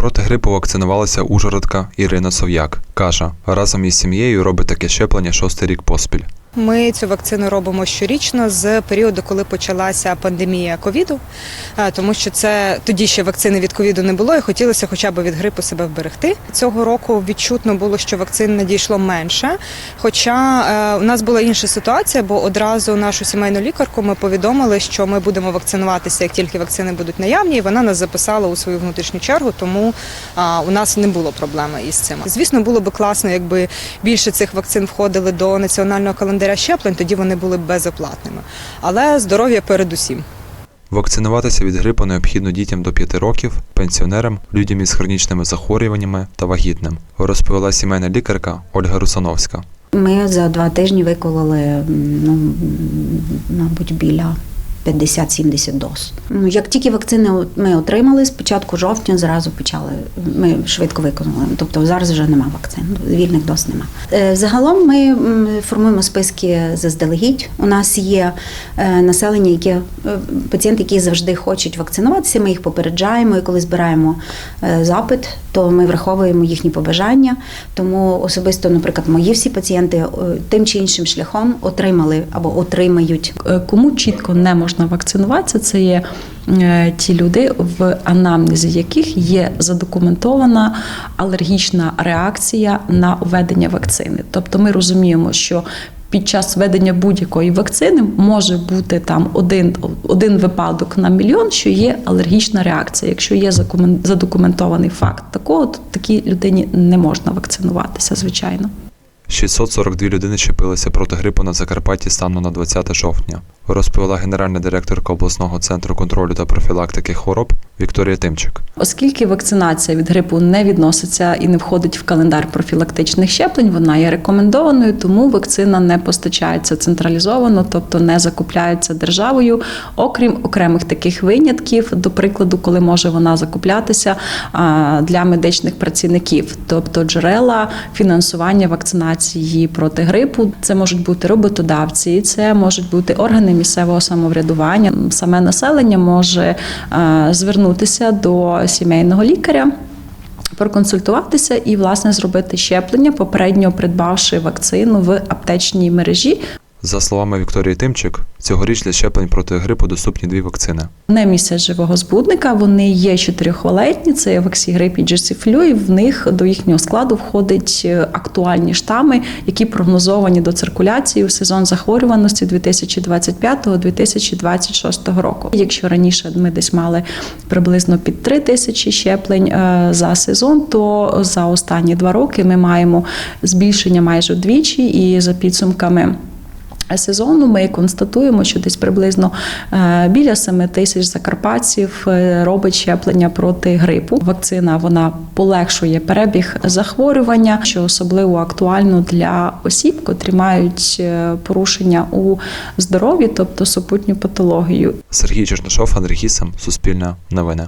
Проти грипу вакцинувалася ужгородка Ірина Сов'як. Каже, разом із сім'єю робить таке щеплення шостий рік поспіль. Ми цю вакцину робимо щорічно з періоду, коли почалася пандемія ковіду, тому що це тоді ще вакцини від ковіду не було, і хотілося хоча б від грипу себе вберегти. Цього року відчутно було, що вакцин надійшло менше. Хоча е, у нас була інша ситуація, бо одразу нашу сімейну лікарку ми повідомили, що ми будемо вакцинуватися, як тільки вакцини будуть наявні, і вона нас записала у свою внутрішню чергу, тому у нас не було проблеми із цим. Звісно, було би класно, якби більше цих вакцин входили до національного календаря щеплень, тоді вони були б безоплатними. Але здоров'я передусім. Вакцинуватися від грипу необхідно дітям до 5 років, пенсіонерам, людям із хронічними захворюваннями та вагітним, розповіла сімейна лікарка Ольга Русановська. Ми за два тижні викололи, ну, мабуть, біля 50-70 доз. Ну, як тільки вакцини ми отримали, з початку жовтня зразу почали. Ми швидко виконали. Тобто зараз вже нема вакцин, вільних доз нема. Е, Загалом ми формуємо списки заздалегідь. У нас є е, населення, яке е, пацієнти, які завжди хочуть вакцинуватися. Ми їх попереджаємо. І коли збираємо запит, то ми враховуємо їхні побажання. Тому особисто, наприклад, мої всі пацієнти тим чи іншим шляхом отримали або отримають Кому чітко не можна вакцинуватися, це є е, ті люди, в анамнезі яких є задокументована алергічна реакція на введення вакцини. Тобто ми розуміємо, що під час введення будь-якої вакцини може бути там один, один випадок на мільйон, що є алергічна реакція. Якщо є задокументований факт такого, то такій людині не можна вакцинуватися, звичайно. 642 людини щепилися проти грипу на Закарпатті станом на 20 жовтня, розповіла генеральна директорка обласного центру контролю та профілактики хвороб Вікторія Тимчик. Оскільки вакцинація від грипу не відноситься і не входить в календар профілактичних щеплень, вона є рекомендованою, тому вакцина не постачається централізовано, тобто не закупляється державою, окрім окремих таких винятків, до прикладу, коли може вона закуплятися для медичних працівників, тобто джерела фінансування вакцинації проти грипу. Це можуть бути роботодавці, це можуть бути органи місцевого самоврядування. Саме населення може е, звернутися до сімейного лікаря. Проконсультуватися і власне зробити щеплення, попередньо придбавши вакцину в аптечній мережі. За словами Вікторії Тимчик, цьогоріч для щеплень проти грипу доступні дві вакцини. Не місяць живого збудника. Вони є чотирьохвалентні, це ваксігрип і джесіфлю, і в них до їхнього складу входять е, актуальні штами, які прогнозовані до циркуляції у сезон захворюваності 2025-2026 року. Якщо раніше ми десь мали приблизно під 3 тисячі щеплень е, за сезон, то за останні два роки ми маємо збільшення майже вдвічі, і за підсумками. Сезону ми констатуємо, що десь приблизно е, біля 7 тисяч закарпатців е, робить щеплення проти грипу. Вакцина вона полегшує перебіг захворювання, що особливо актуально для осіб, котрі мають е, порушення у здоров'ї, тобто супутню патологію. Сергій Чернишов, Андрій Гісем, Суспільне новини.